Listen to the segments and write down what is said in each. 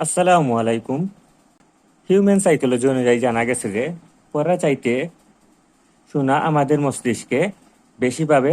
আসসালামু আলাইকুম। Human psychology অনুযায়ী জানা গেছে যে, পড়া চাইতে শোনা আমাদের মস্তিষ্কে বেশিভাবে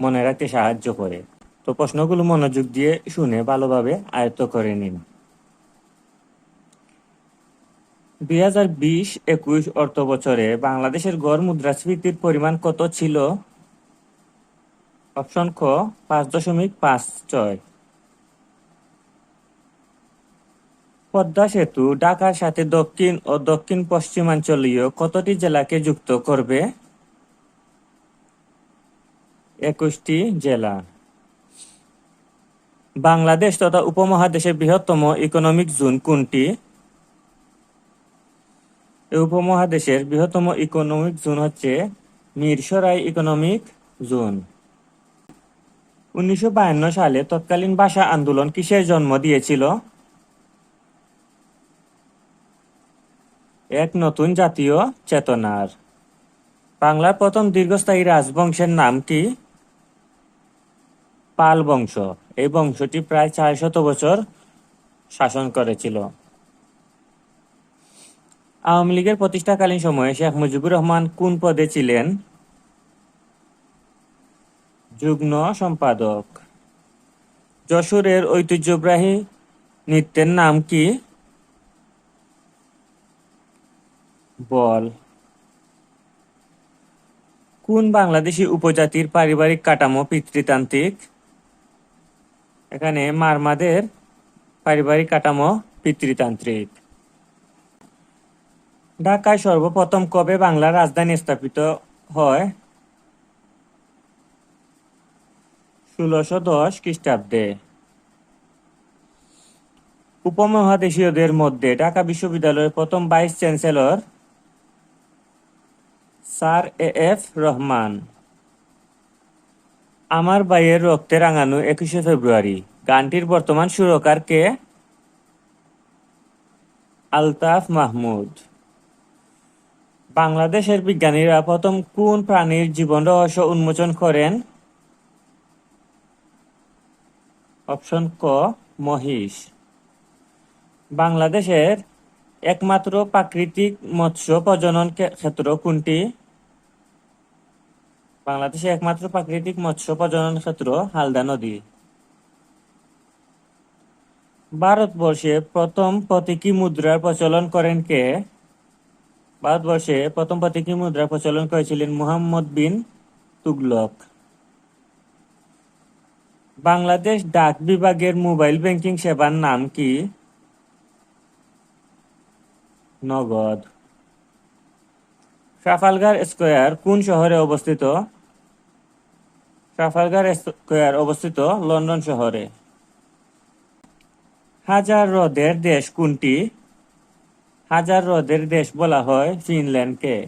মনে রাখতে সাহায্য করে। তো প্রশ্নগুলো মনোযোগ দিয়ে শুনে ভালোভাবে আয়ত্ত করে নিন। দুই হাজার বিশ একুশ অর্থ বছরে বাংলাদেশের গড় মুদ্রাস্ফীতির পরিমাণ কত ছিল? অপশন খ পাঁচ দশমিক পাঁচ ছয়। পদ্মা সেতু ঢাকার সাথে দক্ষিণ ও দক্ষিণ পশ্চিমাঞ্চলীয় কতটি জেলাকে যুক্ত করবে? একুশটি জেলা। বাংলাদেশ তথা উপমহাদেশের বৃহত্তম ইকোনমিক জোন কোনটি? উপমহাদেশের বৃহত্তম ইকোনমিক জোন হচ্ছে মিরসরাই ইকোনমিক জোন। উনিশশো বায়ান্ন সালে তৎকালীন ভাষা আন্দোলন কিসের জন্ম দিয়েছিল? এক নতুন জাতীয় চেতনার। বাংলার প্রথম দীর্ঘস্থায়ী রাজবংশের নাম কি? পাল বংশ। এই বংশটি প্রায় চার শত বছর শাসন করেছিল। আওয়ামী লীগের প্রতিষ্ঠাকালীন সময়ে শেখ মুজিবুর রহমান কোন পদে ছিলেন? যুগ্ম সম্পাদক। যশোরের ঐতিহ্যবাহী নৃত্যের নাম কি? বল। কোন বাংলাদেশি উপজাতির পারিবারিক কাঠামো পিতৃতান্ত্রিক? এখানে মারমাদের পারিবারিক কাঠামো পিতৃতান্ত্রিক। ঢাকায় সর্বপ্রথম কবে বাংলার রাজধানী স্থাপিত হয়? ষোলোশো দশ খ্রিস্টাব্দে। উপমহাদেশীয়দের মধ্যে ঢাকা বিশ্ববিদ্যালয়ের প্রথম vice chancellor sir A F Rahman. আমার ভাইয়ের রক্তে রাঙানো একুশে ফেব্রুয়ারি। গানটির বর্তমান সুরকার কে? আলতাফ মাহমুদ। বাংলাদেশের বিজ্ঞানীরা প্রথম কোন প্রাণীর জীবন রহস্য উন্মোচন করেন? অপশন ক, মহিষ। বাংলাদেশের একমাত্র প্রাকৃতিক মৎস্য প্রজনন ক্ষেত্র কোনটি? বাংলাদেশের একমাত্র প্রাকৃতিক মৎস্য প্রজনন ক্ষেত্র হালদা নদী। ভারতবর্ষে প্রথম প্রতীকী মুদ্রার প্রচলন করেন কে? ভারতবর্ষে প্রথম প্রতীকী মুদ্রার প্রচলন করেছিলেন মুহাম্মদ বিন তুগলক। বাংলাদেশ ডাক বিভাগের মোবাইল ব্যাংকিং সেবার নাম কি? নগদ। ট্রাফালগার স্কোয়ার কোন শহরে অবস্থিত? ট্রাফালগার স্কোয়ার অবস্থিত লন্ডন শহরে। হাজার হ্রদের দেশ কোনটি? হাজার হ্রদের দেশ বলা হয় ফিনল্যান্ডকে।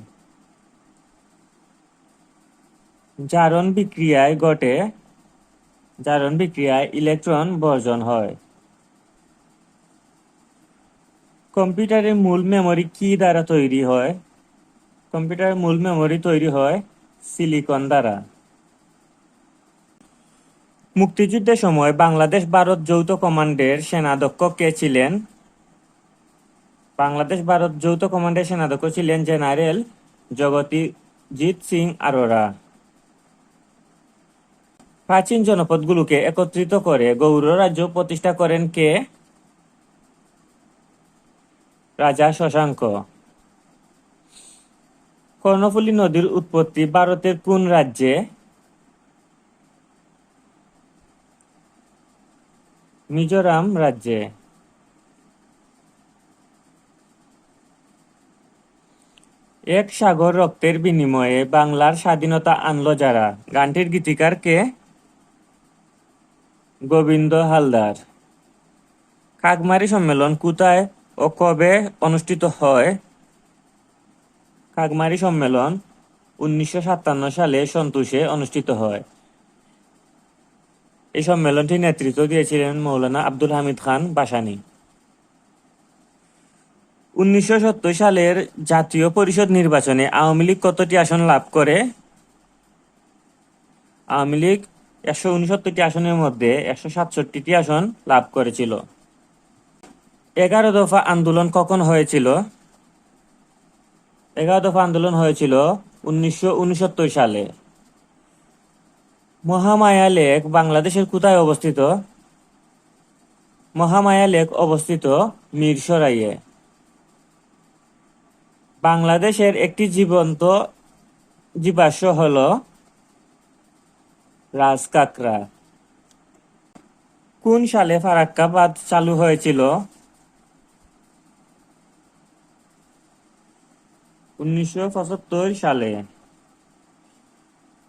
জারণ বিক্রিয়ায় ঘটে, জারণ বিক্রিয়ায় ইলেকট্রন বর্জন হয়। কম্পিউটারের মূল মেমরি কি দ্বারা তৈরি হয়? কম্পিউটারের মূল মেমরি তৈরি হয় সিলিকন দ্বারা। মুক্তিযুদ্ধের সময় বাংলাদেশ ভারত যৌথ কমান্ডের সেনাধ্যক্ষ কে ছিলেন? বাংলাদেশ ভারত যৌথ কমান্ডের সেনাধ্যক্ষ ছিলেন জেনারেল জগতিজিৎ সিং আরোরা। প্রাচীন জনপদগুলোকে একত্রিত করে গৌর রাজ্য প্রতিষ্ঠা করেন কে? রাজা শশাঙ্ক। কর্ণফুলী নদীর উৎপত্তি ভারতের কোন রাজ্যে? মিজোরাম রাজ্যে। এক সাগর রক্তের বিনিময়ে বাংলার স্বাধীনতা আনলো যারা। গানটির গীতিকার কে? গোবিন্দ হালদার। কাকমারি সম্মেলন কোথায় ও কবে অনুষ্ঠিত হয়? কাকমারি সম্মেলন উনিশশো সাতান্ন সালে সন্তোষে অনুষ্ঠিত হয়। এই সম্মেলনটি নেতৃত্ব দিয়েছিলেন মৌলানা আব্দুল হামিদ খান বাসানি। উনিশশো সত্তর সালের জাতীয় পরিষদ নির্বাচনে আওয়ামী লীগ কতটি আসন লাভ করে? আওয়ামী লীগ একশো উনসত্তরটি আসনের মধ্যে একশো সাতষট্টিটি আসন লাভ করেছিল। এগারো দফা আন্দোলন কখন হয়েছিল? এগারো দফা আন্দোলন হয়েছিল উনিশশো উনসত্তর সালে। মহামায়া লেক বাংলাদেশের কোথায় অবস্থিত? মহামায়া লেক অবস্থিত মিরসরাইয়ে। বাংলাদেশের একটি জীবন্ত জীবাশ্ম হল রাজকাকরা কোন সালে ফারাক্কা বাঁধ চালু হয়েছিল? উনিশশো পঁচাত্তর সালে।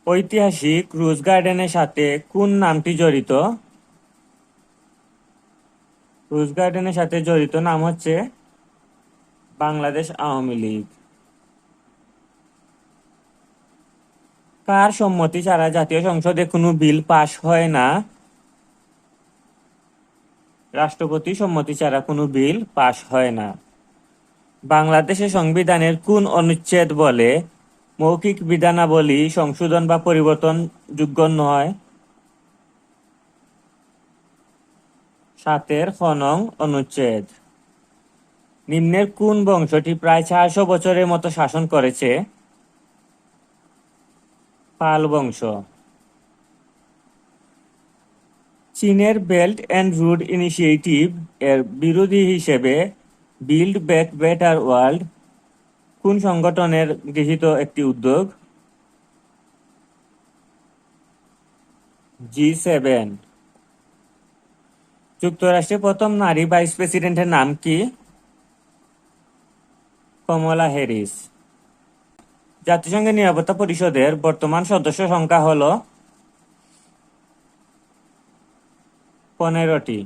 ঐতিহাসিক রোজ গার্ডেনের সাথে কোন নামটি জড়িত? রোজ গার্ডেনের সাথে জড়িত নাম হচ্ছে বাংলাদেশ আওয়ামী লীগ। কার সম্মতি ছাড়া জাতীয় সংসদে কোনো বিল পাশ হয় না? রাষ্ট্রপতি সম্মতি ছাড়া কোনো বিল পাশ হয় না। বাংলাদেশের সংবিধানের কোন অনুচ্ছেদ বলে মৌখিক বিধানাবলী সংশোধন বা পরিবর্তন যোগ্য নয় সাতের খনং অনুচ্ছেদ। নিম্নের কোন বংশটি প্রায় চারশো বছরের মতো শাসন করেছে? পাল বংশ। চীনের বেল্ট অ্যান্ড রুড ইনিশিয়েটিভ এর বিরোধী হিসেবে বিল্ড ব্যাক বেটার ওয়ার্ল্ড কোন সংগঠনের গৃহীত একটি উদ্যোগ? G seven. যুক্তরাষ্ট্রের প্রথম নারী ভাইস প্রেসিডেন্টের নাম কি? Kamala Harris. জাতিসংঘের নিরাপত্তা পরিষদের বর্তমান সদস্য সংখ্যা হল পনেরোটি।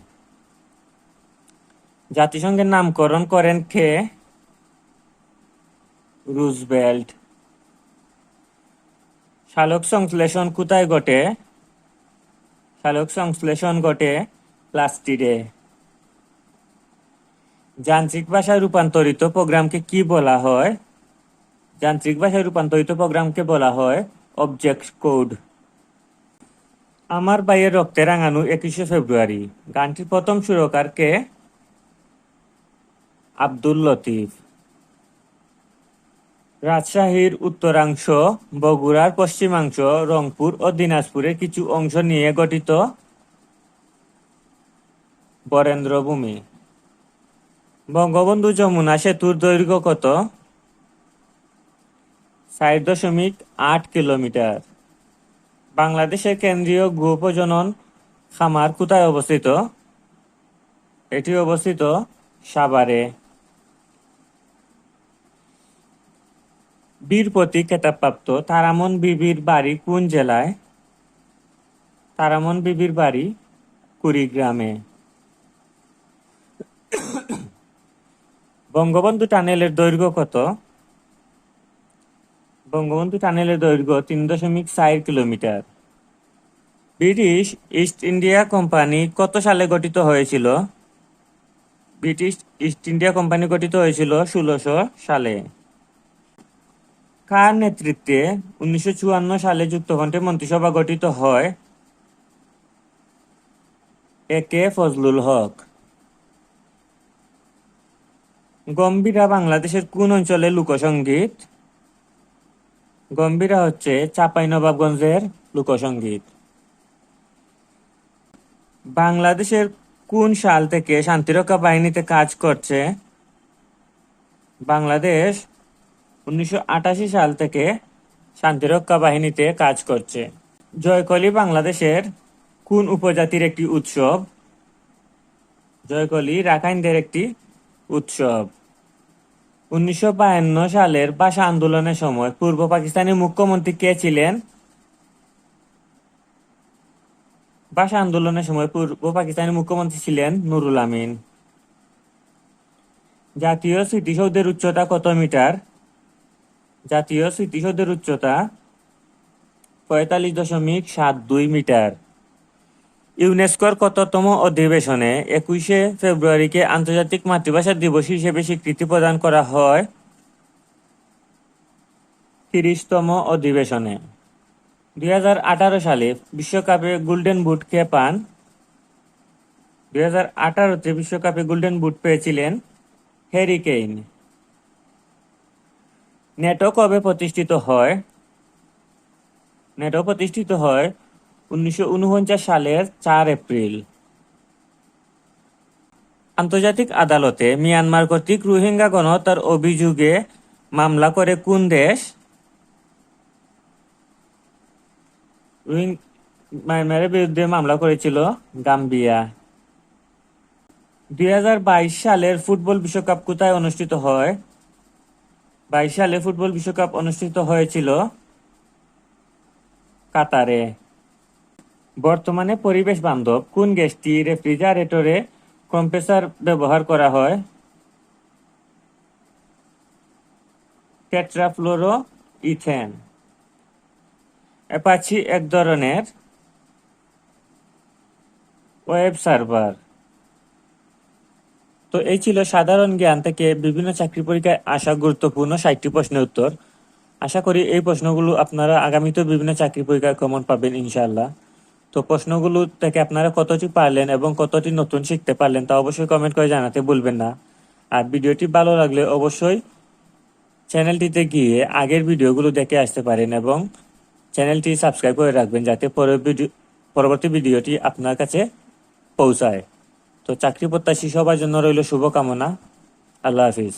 জাতিসংঘের নামকরণ করেন কে? রুজবেল্ট সালোক সংশ্লেষণ কোথায় ঘটে? সালোক সংশ্লেষণ ঘটে প্লাস্টিডে। যান্ত্রিক ভাষায় রূপান্তরিত প্রোগ্রামকে কি বলা হয়? যান্ত্রিক ভাষায় রূপান্তরিত প্রোগ্রামকে বলা হয় অবজেক্ট কোড আমার ভাইয়ের রক্তে রাঙানো একুশে ফেব্রুয়ারি। গানটির প্রথম সুরকার কে? আব্দুল লতিফ। রাজশাহীর উত্তরাংশ, বগুড়ার পশ্চিমাংশ, রংপুর ও দিনাজপুরের কিছু অংশ নিয়ে গঠিত বরেন্দ্রভূমি। বঙ্গবন্ধু যমুনা সেতুর দৈর্ঘ্য কত? চার দশমিক আট কিলোমিটার। বাংলাদেশের কেন্দ্রীয় গো প্রজনন খামার কোথায় অবস্থিত? এটি অবস্থিত সাভারে। বীর প্রতীক খেতাবপ্রাপ্ত তারামন বিবির বাড়ি কোন জেলায়? তারামন বিবির বাড়ি কুড়িগ্রামে। বঙ্গবন্ধু টানেলের দৈর্ঘ্য কত? বঙ্গবন্ধু টানেলের দৈর্ঘ্য তিন দশমিক চার kilometre. British East India company কত সালে গঠিত হয়েছিল? ব্রিটিশ ইস্ট ইন্ডিয়া কোম্পানি গঠিত হয়েছিল ষোলোশো সালে। কার নেতৃত্বে উনিশশো চুয়ান্ন সালে যুক্তফ্রন্টের মন্ত্রিসভা গঠিত হয়? এ কে ফজলুল হক। গম্ভীরা বাংলাদেশের কোন অঞ্চলের লোকসঙ্গীত গম্ভীরা হচ্ছে চাঁপাইনবাবগঞ্জের লোকসঙ্গীত বাংলাদেশের কোন সাল থেকে শান্তিরক্ষা বাহিনীতে কাজ করছে? বাংলাদেশ উনিশশো আটাশি সাল থেকে শান্তিরক্ষা বাহিনীতে কাজ করছে। জয়কলি বাংলাদেশের কোন উপজাতির একটি উৎসব? জয়কলি রাখাইনদের একটি উৎসব। উনিশশো বায়ান্ন সালের ভাষা আন্দোলনের সময় পূর্ব পাকিস্তানের মুখ্যমন্ত্রী কে ছিলেন? ভাষা আন্দোলনের সময় পূর্ব পাকিস্তানের মুখ্যমন্ত্রী ছিলেন নুরুল আমিন। জাতীয় স্মৃতিসৌধের উচ্চতা কত মিটার? জাতীয় স্মৃতিসৌধের উচ্চতা পঁয়তাল্লিশ দশমিক সাত দুই মিটার। ইউনেস্কোর কততম অধিবেশনে একুশে ফেব্রুয়ারিকে আন্তর্জাতিক মাতৃভাষা দিবস হিসেবে স্বীকৃতি প্রদান করা হয় তিরিশতম অধিবেশনে। দুই হাজার আঠারো সালে বিশ্বকাপে গোল্ডেন বুট কে পান? দুই হাজার আঠারোতে বিশ্বকাপে গোল্ডেন বুট পেয়েছিলেন হ্যারি কেইন। নেটো কবে প্রতিষ্ঠিত হয় নেটো প্রতিষ্ঠিত হয় উনিশশো উনপঞ্চাশ সালের চার এপ্রিল। আন্তর্জাতিক আদালতে মিয়ানমার কর্তৃক রোহিঙ্গা গণহত্যার অভিযোগে মামলা করে কোন দেশ? মায়ানমারের বিরুদ্ধে মামলা করেছিল গাম্বিয়া। দুই হাজার বাইশ সালের ফুটবল বিশ্বকাপ কোথায় অনুষ্ঠিত হয়? বাইশ সালে ফুটবল বিশ্বকাপ অনুষ্ঠিত হয়েছিল কাতারে। বর্তমানে পরিবেশ বান্ধব, কোন গ্যাসটি রেফ্রিজারেটরে কম্প্রেসার ব্যবহার করা হয়? টেট্রাফ্লোরো ইথেন অ্যাপাচি এক ধরনের ওয়েব সার্ভার। তো এই ছিল সাধারণ জ্ঞান থেকে বিভিন্ন চাকরি পরীক্ষায় আসা গুরুত্বপূর্ণ ষাটটি প্রশ্নের উত্তর। আশা করি এই প্রশ্নগুলো আপনারা আগামীতে বিভিন্ন চাকরি পরীক্ষায় কমন পাবেন, ইনশাআল্লাহ। তো প্রশ্নগুলো থেকে আপনারা কতটি পারলেন এবং কতটি নতুন শিখতে পারলেন তা অবশ্যই কমেন্ট করে জানাতে ভুলবেন না। আর ভিডিওটি ভালো লাগলে অবশ্যই চ্যানেলটিতে গিয়ে আগের ভিডিওগুলো দেখে আসতে পারেন এবং চ্যানেলটি সাবস্ক্রাইব করে রাখবেন যাতে পরের ভিডিও পরবর্তী ভিডিওটি আপনার কাছে পৌঁছায়। তো চাকরি প্রত্যাশী সবার জন্য রইল শুভকামনা। আল্লাহ হাফিজ।